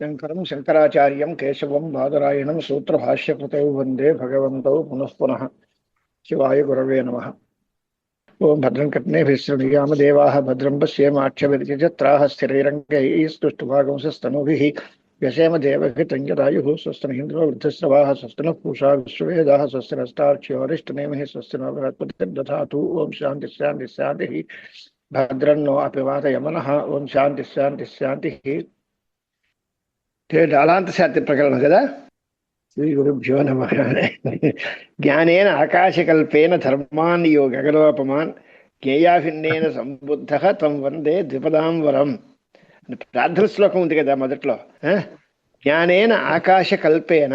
शङ्करं शङ्कराचार्यं केशवं बादरायणं सूत्रभाष्यकृतौ वंदे भगवन्तौ पुनः पुनः। शिवाय गुरवे नमः। ओं भद्रं कटनेभिः सृणुयाम देवाः भद्रं पश्येमाक्षभिर्यजत्राः स्थिरैरङ्गैः, स्तुष्टुभागंसस्तनुभिः व्यसेम देवघृतञ्जदायुः स्वस्तनहीन्द्रो वृद्धस्रवाः स्वस्तनः पूषा विश्ववेदाः स्वस्तिरष्टार्च्योरिष्टनेमिः स्वस्तिनो बृहस्पतिर्दधातु ॐ शान्तिः शान्तिः शान्तिः। भद्रन्नो अपिवातयमनः ॐ शान्तिः शान्तिः शान्तिः। అలాంత శాంతి ప్రకరణం కదా? శ్రీ గురుభ్యో నమ. జ్ఞానేన ఆకాశకల్పేన ధర్మాన్ యో గగనోపమాన్ జ్ఞేయాభిన్నేన సంబుద్ధ తం వందే ద్విపదాం వరం అని ప్రార్థన శ్లోకం ఉంది కదా మొదట్లో జ్ఞానేన ఆకాశకల్పేన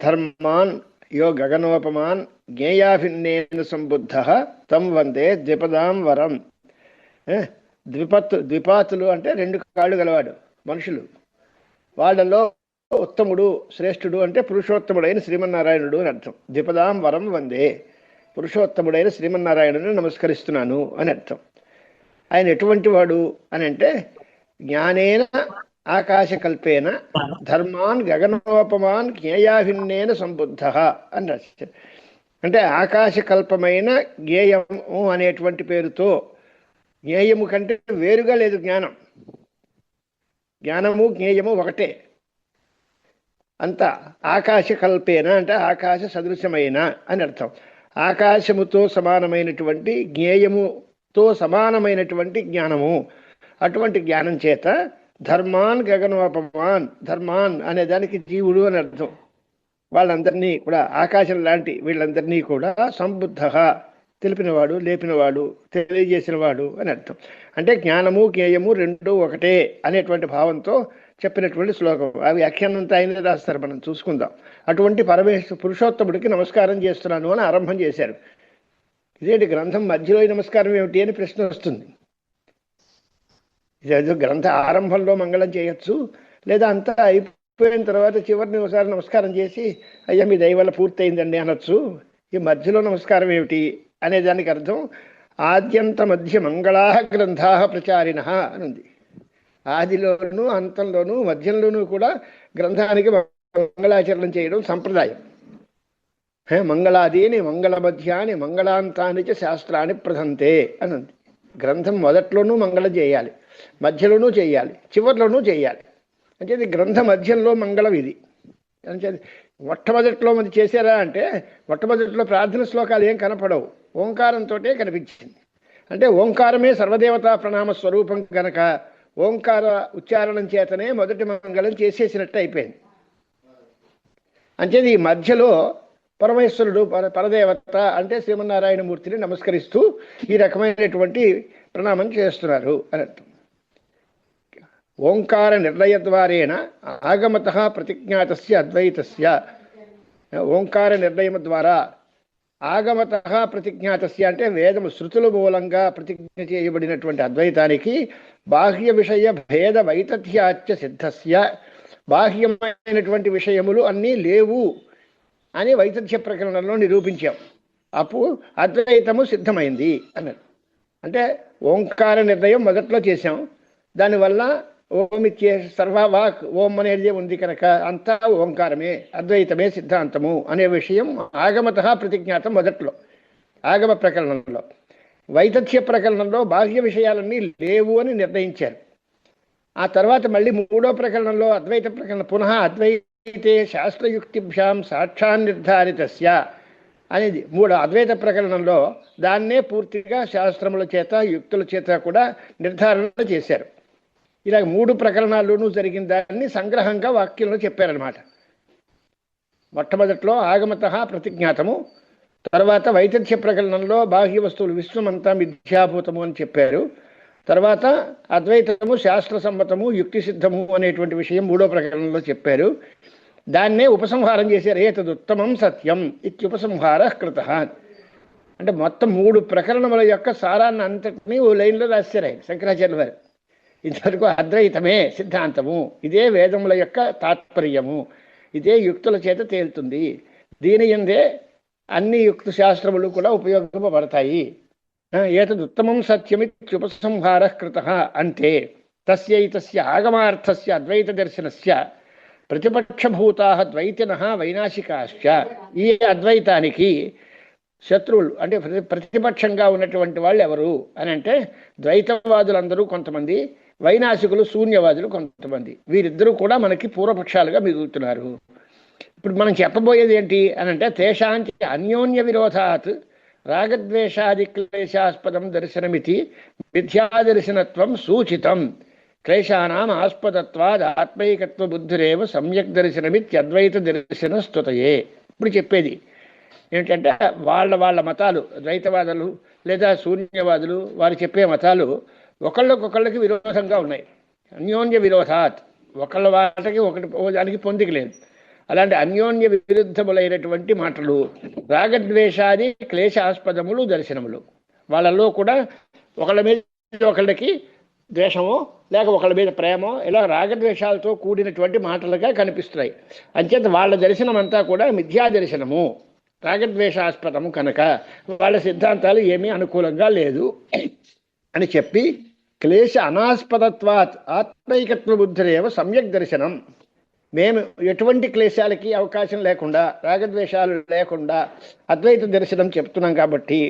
ధర్మాన్ యో గగనోపమాన్ జ్ఞేయాభిన్నేన సంబుద్ధ తం వందే ద్విపదాం వరం ద్విపత్తు ద్విపాతులు అంటే రెండు కాళ్ళు గలవాడు మనుషులు. వాళ్ళలో ఉత్తముడు శ్రేష్ఠుడు అంటే పురుషోత్తముడైన శ్రీమన్నారాయణుడు అని అర్థం. ద్విపదాం వరం వందే. పురుషోత్తముడైన శ్రీమన్నారాయణుని నమస్కరిస్తున్నాను అని అర్థం. ఆయన ఎటువంటి వాడు అని అంటే జ్ఞానేన ఆకాశకల్పేన ధర్మాన్ గగనోపమాన్ జ్ఞేయాభిన్నేన సంబుద్ధ అని రాశారు. అంటే ఆకాశకల్పమైన జ్ఞేయము అనేటువంటి పేరుతో జ్ఞేయము కంటే వేరుగా లేదు జ్ఞానం. జ్ఞానము జ్ఞేయము ఒకటే. అంత ఆకాశ కల్పేన అంటే ఆకాశ సదృశమైన అని అర్థం. ఆకాశముతో సమానమైనటువంటి జ్ఞేయముతో సమానమైనటువంటి జ్ఞానము. అటువంటి జ్ఞానం చేత ధర్మాన్ గగనోపమాన్ ధర్మాన్ అనే దానికి జీవుడు అని అర్థం. వాళ్ళందరినీ కూడా ఆకాశం లాంటి వీళ్ళందరినీ కూడా సంబుద్ధ తెలిపినవాడు లేపినవాడు తెలియజేసినవాడు అని అర్థం. అంటే జ్ఞానము జ్ఞేయము రెండు ఒకటే అనేటువంటి భావంతో చెప్పినటువంటి శ్లోకం. ఆ వ్యాఖ్యానం అంతా ఆయనే రాస్తారు. మనం చూసుకుందాం. అటువంటి పరమేశ్వర పురుషోత్తముడికి నమస్కారం చేస్తున్నాను అని ఆరంభం చేశారు. ఇదేంటి గ్రంథం మధ్యలో ఈ నమస్కారం ఏమిటి అని ప్రశ్న వస్తుంది. ఇదేదో గ్రంథ ఆరంభంలో మంగళం చేయొచ్చు లేదా అంతా అయిపోయిన తర్వాత చివరిని ఒకసారి నమస్కారం చేసి అయ్యా మీ దయ వల్ల పూర్తయిందండి అనొచ్చు. ఈ మధ్యలో నమస్కారం ఏమిటి? అనే దానికి అర్థం ఆద్యంత మధ్య మంగళా గ్రంథా ప్రచారిణ అని ఉంది అంతంలోనూ మధ్యంలోనూ కూడా గ్రంథానికి మంగళాచరణం చేయడం సంప్రదాయం. మంగళాదీని మంగళ మధ్యాన్ని మంగళాంతాన్ని చ శాస్త్రాన్ని ప్రధంతే అని ఉంది గ్రంథం మొదట్లోనూ మంగళం చేయాలి మధ్యలోనూ చేయాలి చివరిలోనూ చేయాలి. అంటే ఇది గ్రంథ మధ్యంలో మంగళం ఇది. అంటే మొట్టమొదట్లో అది చేశారా అంటే మొట్టమొదట్లో ప్రార్థన శ్లోకాలు ఏం కనపడవు. ఓంకారంతో కనిపించింది. అంటే ఓంకారమే సర్వదేవతా ప్రణామ స్వరూపం కనుక ఓంకార ఉచ్చారణం చేతనే మొదటి మంగళం చేసేసినట్టు అయిపోయింది. అంచేది ఈ మధ్యలో పరమేశ్వరుడు పర పరదేవత అంటే శ్రీమన్నారాయణమూర్తిని నమస్కరిస్తూ ఈ రకమైనటువంటి ప్రణామం చేస్తున్నారు అని అర్థం. ఓంకార నిర్ణయ ద్వారేణ ఆగమత ప్రతిజ్ఞాతస్య అద్వైతస్య. ఓంకార నిర్ణయం ద్వారా ఆగమత ప్రతిజ్ఞాతస్య అంటే వేదము శృతుల మూలంగా ప్రతిజ్ఞ చేయబడినటువంటి అద్వైతానికి బాహ్య విషయ భేద వైతథ్యాచ్య సిద్ధస్య. బాహ్యమైనటువంటి విషయములు అన్నీ లేవు అని వైతథ్య ప్రకరణలో నిరూపించాం. అప్పుడు అద్వైతము సిద్ధమైంది అన్నారు అంటే ఓంకార నిర్ణయం మొదట్లో చేశాం. దానివల్ల ఓమిత్యే సర్వవాక్ ఓం అనేది ఉంది కనుక అంతా ఓంకారమే అద్వైతమే సిద్ధాంతము అనే విషయం ఆగమత ప్రతిజ్ఞాతం మొదట్లో ఆగమ ప్రకరణంలో. వైతథ్య ప్రకరణంలో బాహ్య విషయాలన్నీ లేవు అని నిర్ణయించారు. ఆ తర్వాత మళ్ళీ మూడో ప్రకరణంలో అద్వైత ప్రకరణ పునః అద్వైతే శాస్త్రయుక్తిభ్యాం సాక్షాన్ నిర్ధారితస్య అనేది మూడో అద్వైత ప్రకరణంలో దాన్నే పూర్తిగా శాస్త్రముల చేత యుక్తుల చేత కూడా నిర్ధారణ చేశారు. ఇలా మూడు ప్రకరణాల్లోనూ జరిగిన దాన్ని సంగ్రహంగా వాక్యంలో చెప్పారనమాట మొట్టమొదట్లో ఆగమత ప్రతిజ్ఞాతము తర్వాత వైతథ్య ప్రకరణంలో బాహ్య వస్తువులు విశ్వమంతా మిథ్యాభూతము అని చెప్పారు. తర్వాత అద్వైతము శాస్త్ర సమ్మతము యుక్తి సిద్ధము అనేటువంటి విషయం మూడో ప్రకరణంలో చెప్పారు. దాన్నే ఉపసంహారం చేశారు. ఏతదుత్తమం సత్యం ఇత్యుపసంహార కృత. అంటే మొత్తం మూడు ప్రకరణముల యొక్క సారాన్ని అంతటినీ ఓ లైన్లో రాశారు ఆయన శంకరాచార్య వారు. ఇంతవరకు అద్వైతమే సిద్ధాంతము. ఇదే వేదముల యొక్క తాత్పర్యము. ఇదే యుక్తుల చేత తేలుతుంది. దీని ఎందే అన్ని యుక్త శాస్త్రములు కూడా ఉపయోగపడతాయి. ఏతదుత్తమం సత్యమిత్యుపసంహార కృత అంతే. తస్యైతస్య ఆగమార్థస్య అద్వైత దర్శనస్య ప్రతిపక్షభూతా ద్వైతిన వైనాశికాశ్చ. ఈ అద్వైతానికి శత్రువులు అంటే ప్రతి ప్రతిపక్షంగా ఉన్నటువంటి వాళ్ళు ఎవరు అని అంటే ద్వైతవాదులందరూ కొంతమంది వైనాశికులు శూన్యవాదులు కొంతమంది. వీరిద్దరూ కూడా మనకి పూర్వపక్షాలుగా మిగులుతున్నారు. ఇప్పుడు మనం చెప్పబోయేది ఏంటి అని అంటే తేషాంచ అన్యోన్య విరోధాత్ రాగద్వేషాది క్లేశాస్పదం దర్శనమితి మిథ్యాదర్శనత్వం సూచితం. క్లేశానాం ఆస్పదత్వాద్ ఆత్మైకత్వ బుద్ధిరేవ సమ్యక్ దర్శనమిత్యద్వైత దర్శన స్తుతయే ఇప్పుడు చెప్పేది ఏంటంటే వాళ్ళ వాళ్ళ మతాలు ద్వైతవాదులు లేదా శూన్యవాదులు వారు చెప్పే మతాలు ఒకళ్ళకొకళ్ళకి విరోధంగా ఉన్నాయి. అన్యోన్య విరోధాత్. ఒకళ్ళ వాటికి ఒకటి దానికి పొందిక లేదు. అలాంటి అన్యోన్య విరుద్ధములైనటువంటి మాటలు రాగద్వేషాది క్లేశాస్పదములు దర్శనములు. వాళ్ళల్లో కూడా ఒకళ్ళ మీద ఒకళ్ళకి ద్వేషమో లేక ఒకళ్ళ మీద ప్రేమో ఇలా రాగద్వేషాలతో కూడినటువంటి మాటలుగా కనిపిస్తున్నాయి. అంచేత వాళ్ళ దర్శనం అంతా కూడా మిథ్యా దర్శనము. రాగద్వేషాస్పదము కనుక వాళ్ళ సిద్ధాంతాలు ఏమీ అనుకూలంగా లేదు అని చెప్పి క్లేశ అనాస్పదత్వాత్ ఆత్మైకత్వ బుద్ధిరేవ సమ్యక్ దర్శనం. మేము ఎటువంటి క్లేశాలకి అవకాశం లేకుండా రాగద్వేషాలు లేకుండా అద్వైత దర్శనం చెప్తున్నాం కాబట్టి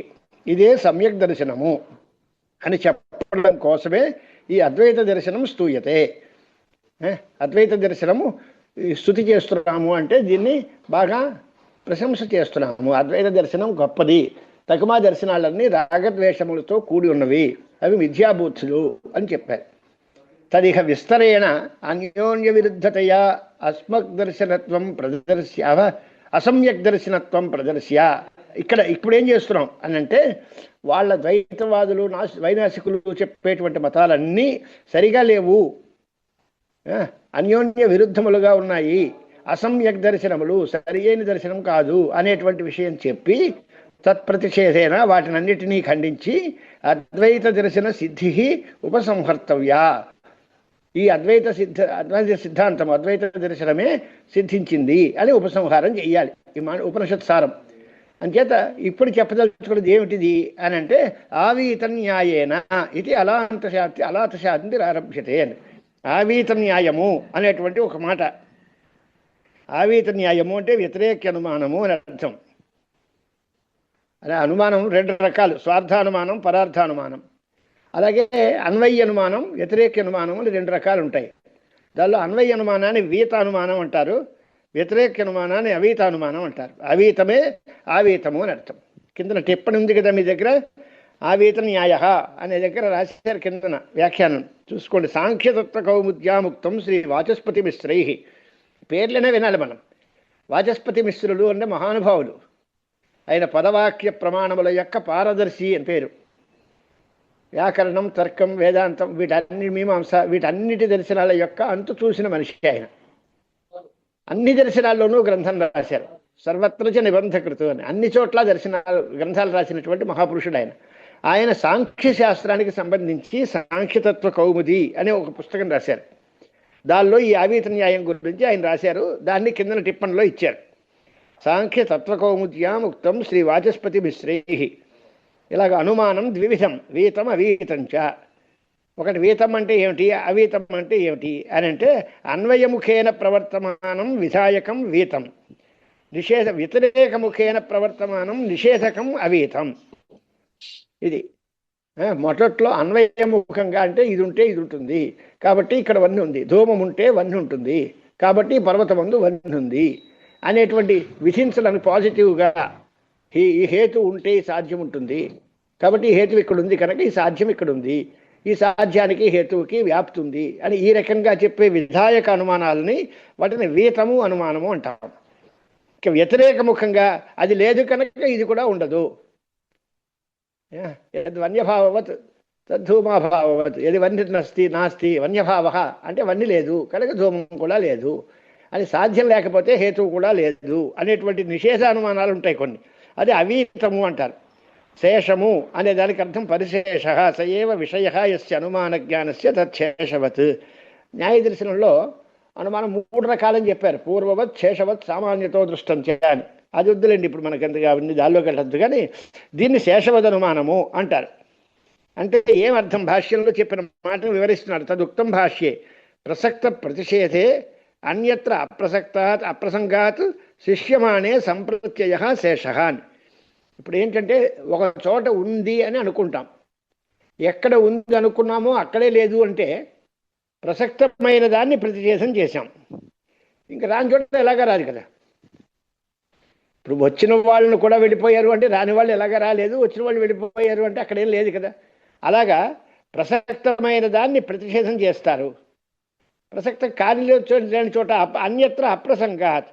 ఇదే సమ్యక్ దర్శనము అని చెప్పడం కోసమే ఈ అద్వైత దర్శనం స్తూయతే అద్వైత దర్శనము ఈ స్థుతి చేస్తున్నాము అంటే దీన్ని బాగా ప్రశంస చేస్తున్నాము. అద్వైత దర్శనం గొప్పది. తగుమా దర్శనాలన్నీ రాగద్వేషములతో కూడి ఉన్నవి. అవి మిథ్యాబూత్సులు అని చెప్పారు. తదిహ విస్తరేణ అన్యోన్య విరుద్ధతయా అస్మగ్దర్శనత్వం ప్రదర్శ్య అసమ్యక్ దర్శనత్వం ప్రదర్శ్య. ఇక్కడ ఇప్పుడు ఏం చేస్తున్నాం అని అంటే వాళ్ళ ద్వైతవాదులు నాశ వైనాశికులు చెప్పేటువంటి మతాలన్నీ సరిగా లేవు. అన్యోన్య విరుద్ధములుగా ఉన్నాయి. అసమ్యక్ దర్శనములు సరి అయిన దర్శనం కాదు అనేటువంటి విషయం చెప్పి తత్ప్రతిషేధేన వాటినన్నిటినీ ఖండించి అద్వైత దర్శన సిద్ధి ఉపసంహర్తవ్య. ఈ అద్వైత సిద్ధ అద్వైత సిద్ధాంతం అద్వైత దర్శనమే సిద్ధించింది అని ఉపసంహారం చెయ్యాలి. ఈ మన ఉపనిషత్ సారం. అంచేత ఇప్పుడు చెప్పదలుచుకున్నది ఏమిటిది అని అంటే ఆవీత న్యాయేన ఇది అలాంత శాంతి అలాత శాంతి ఆరభ్యతే అని. ఆవీత న్యాయము అనేటువంటి ఒక మాట. ఆవీత న్యాయము అంటే వ్యతిరేక అనుమానము అని అర్థం. అనే అనుమానం రెండు రకాలు. స్వార్థానుమానం పరార్థానుమానం. అలాగే అన్వయ్య అనుమానం వ్యతిరేక అనుమానం అని రెండు రకాలు ఉంటాయి దానిలో అన్వయ అనుమానాన్ని వీత అనుమానం అంటారు. వ్యతిరేక అనుమానాన్ని అవీత అనుమానం అంటారు. అవీతమే ఆవీతము అని అర్థం. కిందన టిప్పణి ఉంది కదా మీ దగ్గర? ఆవీత న్యాయ అనే దగ్గర రాశారు కిందన వ్యాఖ్యానం. చూసుకోండి. సాంఖ్యతత్వ కౌముద్యాముక్తం శ్రీ వాచస్పతి మిశ్రై. పేర్లనే వినాలి మనం. వాచస్పతి మిశ్రులు అంటే మహానుభావులు. ఆయన పదవాక్య ప్రమాణముల యొక్క పారదర్శి అని పేరు. వ్యాకరణం తర్కం వేదాంతం వీటన్ని మీమాంస వీటన్నిటి దర్శనాల యొక్క అంతు చూసిన మనిషి ఆయన. అన్ని దర్శనాల్లోనూ గ్రంథం రాశారు. సర్వత్రచ నిబంధకృతు అని. అన్ని చోట్ల దర్శనాలు గ్రంథాలు రాసినటువంటి మహాపురుషుడు ఆయన. ఆయన సాంఖ్య శాస్త్రానికి సంబంధించి సాంఖ్యతత్వ కౌముది అనే ఒక పుస్తకం రాశారు. దానిలో ఈ ఆవీత న్యాయం గురించి ఆయన రాశారు. దాన్ని కిందన టిప్పణిలో ఇచ్చారు. సాంఖ్య తత్వకౌముద్యాం ఉక్తం శ్రీ వాచస్పతి మిశ్రై ఇలాగ అనుమానం ద్వివిధం వీతం అవీతం చ. ఒకటి వీతం అంటే ఏమిటి అవీతం అంటే ఏమిటి అని అంటే అన్వయముఖేన ప్రవర్తమానం విధాయకం వీతం. నిషేధ వ్యతిరేకముఖేన ప్రవర్తమానం నిషేధకం అవీతం. ఇది మొదట్లో అన్వయముఖంగా అంటే ఇది ఉంటే ఇది ఉంటుంది కాబట్టి ఇక్కడ వన్ని ఉంది ధూమం ఉంటే వన్ని ఉంటుంది కాబట్టి పర్వతమందు వన్ని ఉంది అనేటువంటి విధించడానికి పాజిటివ్గా ఈ ఈ హేతు ఉంటే ఈ సాధ్యం ఉంటుంది. కాబట్టి ఈ హేతు ఇక్కడ ఉంది కనుక ఈ సాధ్యం ఇక్కడ ఉంది. ఈ సాధ్యానికి హేతువుకి వ్యాప్తుంది అని ఈ రకంగా చెప్పే విధాయక అనుమానాలని వాటిని వీతము అనుమానము అంటాం. ఇక వ్యతిరేకముఖంగా అది లేదు కనుక ఇది కూడా ఉండదు. వన్యభావవత్ తద్ధూమాభావవత్ ఏది వన్య నస్తి నాస్తి వన్యభావ అంటే వన్ని లేదు కనుక ధూమం కూడా లేదు. అది సాధ్యం లేకపోతే హేతువు కూడా లేదు అనేటువంటి నిషేధ అనుమానాలు ఉంటాయి కొన్ని. అది అవీతము అంటారు. శేషము అనే దానికి అర్థం పరిశేష సయేవ విషయ ఎస్ అనుమాన జ్ఞానస్య తేషవత్ న్యాయ దర్శనంలో అనుమానం మూడు రకాలని చెప్పారు. పూర్వవత్ శేషవత్ సామాన్యతో దృష్టం చేయని అది వద్దులేండి ఇప్పుడు మనకి ఎంత అవన్నీ దానిలోకి వెళ్ళద్దు. కానీ దీన్ని శేషవద్ అనుమానము అంటారు. అంటే ఏమర్థం భాష్యంలో చెప్పిన మాటను వివరిస్తున్నారు తదుక్తం భాష్యే. ప్రసక్త ప్రతిషేధే అన్యత్ర అప్రసక్తాత్ అప్రసంగాత్ శిష్యమానే సంప్రత్యయ శేష అని ఇప్పుడు ఏంటంటే ఒక చోట ఉంది అని అనుకుంటాం. ఎక్కడ ఉంది అనుకున్నామో అక్కడే లేదు అంటే ప్రసక్తమైన దాన్ని ప్రతిషేధం చేశాం. ఇంకా రాని చోట ఎలాగా రాదు కదా. ఇప్పుడు వచ్చిన వాళ్ళని కూడా వెళ్ళిపోయారు అంటే రాని వాళ్ళు ఎలాగా రాలేదు. వచ్చిన వాళ్ళు వెళ్ళిపోయారు అంటే అక్కడేం లేదు కదా. అలాగా ప్రసక్తమైన దాన్ని ప్రతిషేధం చేస్తారు. ప్రసక్త లేని చోట అప- అన్యత్ర అప్రసంగాత్.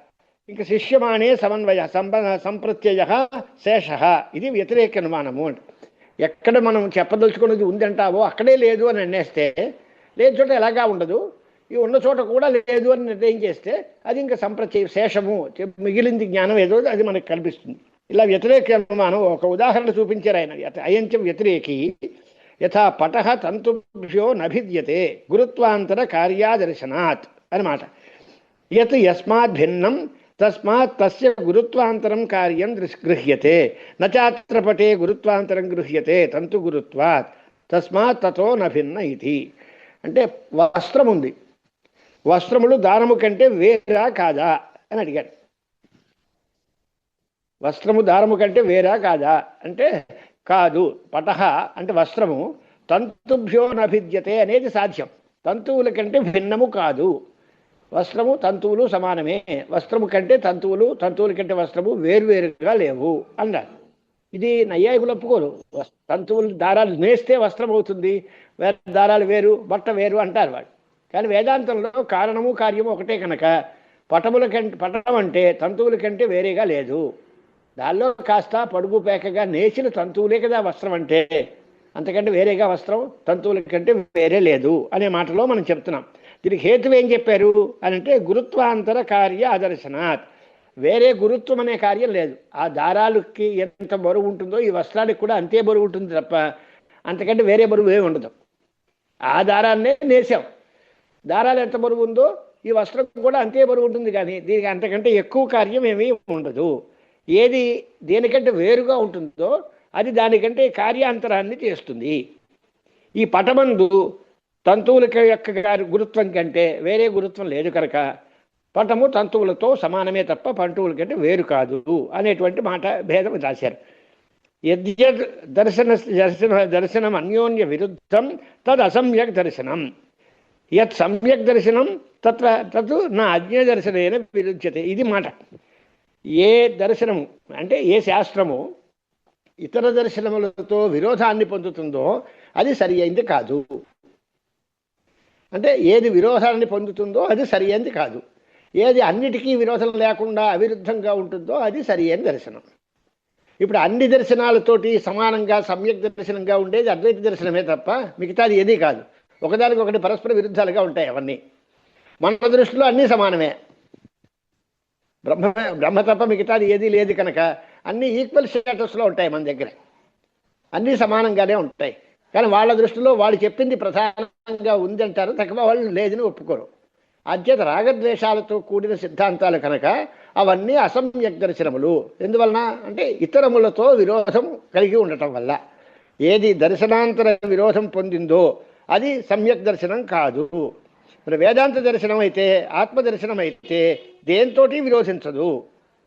ఇంకా శిష్యమానే సమన్వయ సంప సంప్రత్యయ శేష. ఇది వ్యతిరేక అనుమానము అంటే. ఎక్కడ మనం చెప్పదలుచుకున్నది ఉందంటావో అక్కడే లేదు అని అన్నేస్తే లేని చోట ఎలాగా ఉండదు? ఈ ఉన్న చోట కూడా లేదు అని నిర్ణయం చేస్తే అది ఇంకా సంప్రత్యయ శేషము చెప్- మిగిలింది జ్ఞానం ఏదో అది మనకు కనిపిస్తుంది. ఇలా వ్యతిరేక అనుమానం ఒక ఉదాహరణ చూపించారు ఆయన. యత- వ్యతిరేకి. యథా పట తంతుభ్యో నభిద్యతే గురుత్వాంతర కార్యాదర్శనాత్ అనమాట యత్ యస్మాత్ భిన్నం తస్మాత్ తస్య గురుత్వాంతరం కార్యం గృహ్యతే. నచాత్ర పటే గురుత్వాంతరం గృహ్యతే తంతు గురుత్వాత్. తస్మాత్ తతో నభిన్న ఇది. అంటే వస్త్రం ఉంది. వస్త్రములు దానము కంటే వేరా కాదా అని అడిగాడు. వస్త్రము దారము కంటే వేరా కాదా అంటే కాదు పటహ అంటే వస్త్రము. తంతుభ్యో నభిద్యతే అనేది సాధ్యం. తంతువుల కంటే భిన్నము కాదు. వస్త్రము తంతువులు సమానమే. వస్త్రము కంటే తంతువులు తంతువుల కంటే వస్త్రము వేరువేరుగా లేవు అన్నారు. ఇది నయ్యాయికులు ఒప్పుకోరు. తంతువులు దారాలు నేస్తే వస్త్రం అవుతుంది. వేరే దారాలు వేరు బట్ట వేరు అంటారు వాడు కానీ వేదాంతంలో కారణము కార్యము ఒకటే కనుక. పటముల కంటే పటం అంటే తంతువుల కంటే వేరేగా లేదు. దానిలో కాస్త పడుగు పేకగా నేసిన తంతువులే కదా వస్త్రం అంటే. అంతకంటే వేరేగా వస్త్రం తంతువుల కంటే వేరే లేదు అనే మాటలో మనం చెప్తున్నాం. దీనికి హేతువు ఏం చెప్పారు? అని అంటే గురుత్వాంతర కార్య ఆదర్శనాత్. వేరే గురుత్వం అనే కార్యం లేదు. ఆ దారాలకి ఎంత బరువు ఉంటుందో ఈ వస్త్రానికి కూడా అంతే బరువు ఉంటుంది తప్ప అంతకంటే వేరే బరువు ఏమి ఉండదు. ఆ దారాన్నే నేసాం. దారాలు ఎంత బరువు ఉందో ఈ వస్త్రం కూడా అంతే బరువు ఉంటుంది కానీ దీనికి అంతకంటే ఎక్కువ కార్యం ఏమీ ఉండదు. ఏది దేనికంటే వేరుగా ఉంటుందో అది దానికంటే కార్యాంతరాన్ని చేస్తుంది. ఈ పటమందు తంతువుల యొక్క గురుత్వం కంటే వేరే గురుత్వం లేదు కనుక పటము తంతువులతో సమానమే తప్ప పంటువుల కంటే వేరు కాదు అనేటువంటి మాట భేదం రాశారు. యద్యద్ దర్శన దర్శన దర్శనం అన్యోన్య విరుద్ధం తద్ అసమ్యక్ దర్శనం. యత్ సమ్యక్ దర్శనం తత్ర తత్ నా అజ్ఞ దర్శనైన విరుధ్యతే ఇది మాట. ఏ దర్శనము అంటే ఏ శాస్త్రము ఇతర దర్శనములతో విరోధాన్ని పొందుతుందో అది సరి అయింది కాదు. అంటే ఏది విరోధాన్ని పొందుతుందో అది సరి అయింది కాదు. ఏది అన్నిటికీ విరోధం లేకుండా అవిరుద్ధంగా ఉంటుందో అది సరి అయిన దర్శనం. ఇప్పుడు అన్ని దర్శనాలతోటి సమానంగా సమ్యక్ దర్శనంగా ఉండేది అద్వైత దర్శనమే తప్ప మిగతాది ఏదీ కాదు. ఒకదానికి ఒకటి పరస్పర విరుద్ధాలుగా ఉంటాయి అవన్నీ. మన దృష్టిలో అన్నీ సమానమే. బ్రహ్మ బ్రహ్మ తప్ప మిగతాది ఏది లేదు కనుక అన్నీ ఈక్వల్ స్టేటస్లో ఉంటాయి మన దగ్గర. అన్నీ సమానంగానే ఉంటాయి. కానీ వాళ్ళ దృష్టిలో వాళ్ళు చెప్పింది ప్రధానంగా ఉంది అంటారు తక్కువ వాళ్ళు లేదని ఒప్పుకోరు. అధ్యత రాగద్వేషాలతో కూడిన సిద్ధాంతాలు కనుక అవన్నీ అసమ్యక్ దర్శనములు ఎందువలన అంటే ఇతరములతో విరోధం కలిగి ఉండటం వల్ల. ఏది దర్శనాంతర విరోధం పొందిందో అది సమ్యక్ దర్శనం కాదు. మరి వేదాంత దర్శనం అయితే ఆత్మ దర్శనం అయితే దేంతోటి విరోధించదు.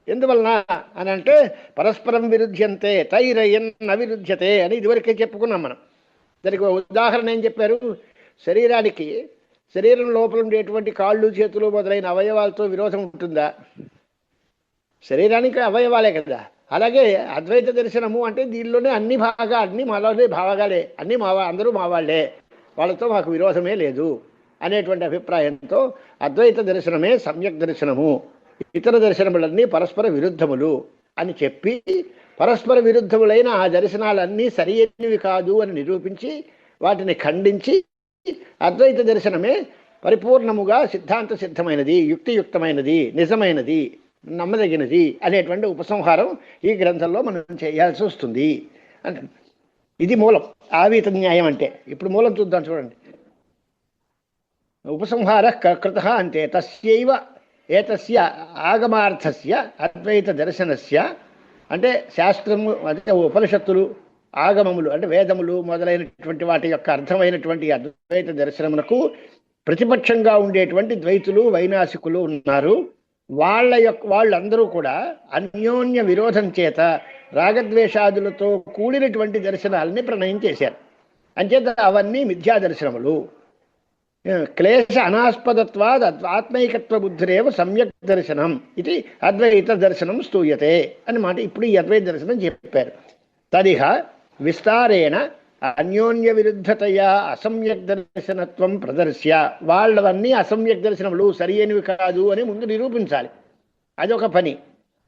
ఎందువలన అని అంటే పరస్పరం విరుధ్యంతే తైరయన్ అవిరుధ్యతే అని ఇదివరకే చెప్పుకున్నాం మనం. దానికి ఉదాహరణ ఏం చెప్పారు? శరీరానికి శరీరం లోపల ఉండేటువంటి కాళ్ళు చేతులు మొదలైన అవయవాలతో విరోధం ఉంటుందా? శరీరానికి అవయవాలే కదా. అలాగే అద్వైత దర్శనము అంటే దీనిలోనే అన్ని భాగా అన్ని మాలోనే భాగాలే అన్ని మావా అందరూ మా వాళ్ళే వాళ్ళతో మాకు విరోధమే లేదు. అనేటువంటి అభిప్రాయంతో అద్వైత దర్శనమే సమ్యక్ దర్శనము. ఇతర దర్శనములన్నీ పరస్పర విరుద్ధములు అని చెప్పి పరస్పర విరుద్ధములైన ఆ దర్శనాలన్నీ సరియైనవి కాదు అని నిరూపించి వాటిని ఖండించి అద్వైత దర్శనమే పరిపూర్ణముగా సిద్ధాంత సిద్ధమైనది యుక్తియుక్తమైనది నిజమైనది నమ్మదగినది అనేటువంటి ఉపసంహారం ఈ గ్రంథంలో మనం చేయాల్సి వస్తుంది. అంటే ఇది మూలం. ఆవిత న్యాయం అంటే. ఇప్పుడు మూలం చూద్దాం చూడండి. ఉపసంహార కృత అంతే. తస్యైవ ఏతస్య ఆగమార్థస్య అద్వైత దర్శనస్య. అంటే శాస్త్రము అదే ఉపనిషత్తులు ఆగమములు అంటే వేదములు మొదలైనటువంటి వాటి యొక్క అర్థమైనటువంటి అద్వైత దర్శనమునకు ప్రతిపక్షంగా ఉండేటువంటి ద్వైతులు వైనాసికులు ఉన్నారు. వాళ్ళ యొక్క వాళ్ళందరూ కూడా అన్యోన్య విరోధం చేత రాగద్వేషాదులతో కూడినటువంటి దర్శనాలని ప్రణయం చేశారు. అంచేత అవన్నీ మిథ్యా దర్శనములు క్లేశ అనాస్పదత్వాద్ ఆత్మైకత్వ బుద్ధిరేవ సమ్యక్ దర్శనం ఇది అద్వైత దర్శనం స్తూయతే అన్నమాట ఇప్పుడు ఈ అద్వైత దర్శనం చెప్పారు. తదిహ విస్తారేణ అన్యోన్య విరుద్ధతయా అసమ్యక్ దర్శనత్వం ప్రదర్శ్య. వాళ్ళవన్నీ అసమ్యక్ దర్శనములు సరియైనవి కాదు అని ముందు నిరూపించాలి. అదొక పని.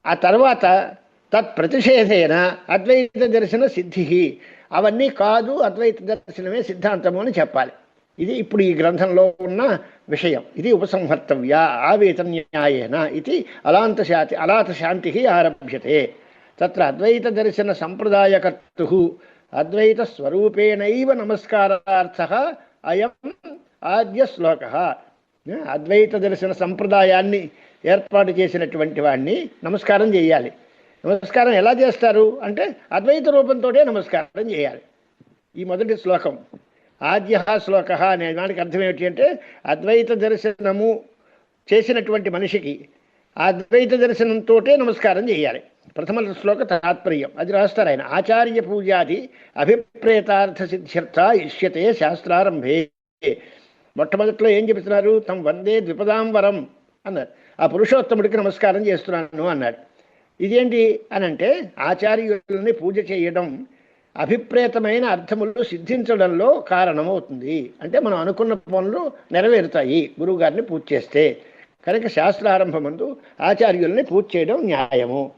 ఆ తర్వాత తత్ ప్రతిషేధేన అద్వైత దర్శన సిద్ధి. అవన్నీ కాదు అద్వైత దర్శనమే సిద్ధాంతము అని చెప్పాలి. ఇది ఇప్పుడు ఈ గ్రంథంలో ఉన్న విషయం. ఇది ఉపసంహర్తవ్య ఆవేతన్యాయేన ఇది అలాంత శాంతి అలాత శాంతి ఆరభ్యతే. తత్ర అద్వైతదర్శన సంప్రదాయకర్తు నమస్కారార్థ అయం ఆద్య శ్లోక. అద్వైత దర్శన సంప్రదాయాన్ని ఏర్పాటు చేసినటువంటి వాడిని నమస్కారం చేయాలి. నమస్కారం ఎలా చేస్తారు? అంటే అద్వైత రూపంతోటే నమస్కారం చేయాలి. ఈ మొదటి శ్లోకం. ఆద్య శ్లోక అనే దానికి అర్థం ఏమిటి అంటే అద్వైత దర్శనము చేసినటువంటి మనిషికి అద్వైత దర్శనంతోటే నమస్కారం చేయాలి. ప్రథమ శ్లోక తాత్పర్యం. అది రాస్తారు ఆయన. ఆచార్య పూజాది అభిప్రేతార్థ సిద్ధ్యర్థ ఇష్యతే శాస్త్రారంభే. మొట్టమొదట్లో ఏం చెబుతున్నారు? తమ వందే ద్విపదాంబరం అన్నారు. ఆ పురుషోత్తముడికి నమస్కారం చేస్తున్నాను అన్నాడు. ఇదేంటి అని అంటే ఆచార్యుల్ని పూజ చేయడం అభిప్రేతమైన అర్థములు సిద్ధించడంలో కారణమవుతుంది. అంటే మనం అనుకున్న పనులు నెరవేరుతాయి గురువుగారిని పూజ చేస్తే. కనుక శాస్త్రారంభమందు ఆచార్యుల్ని పూజ చేయడం న్యాయము.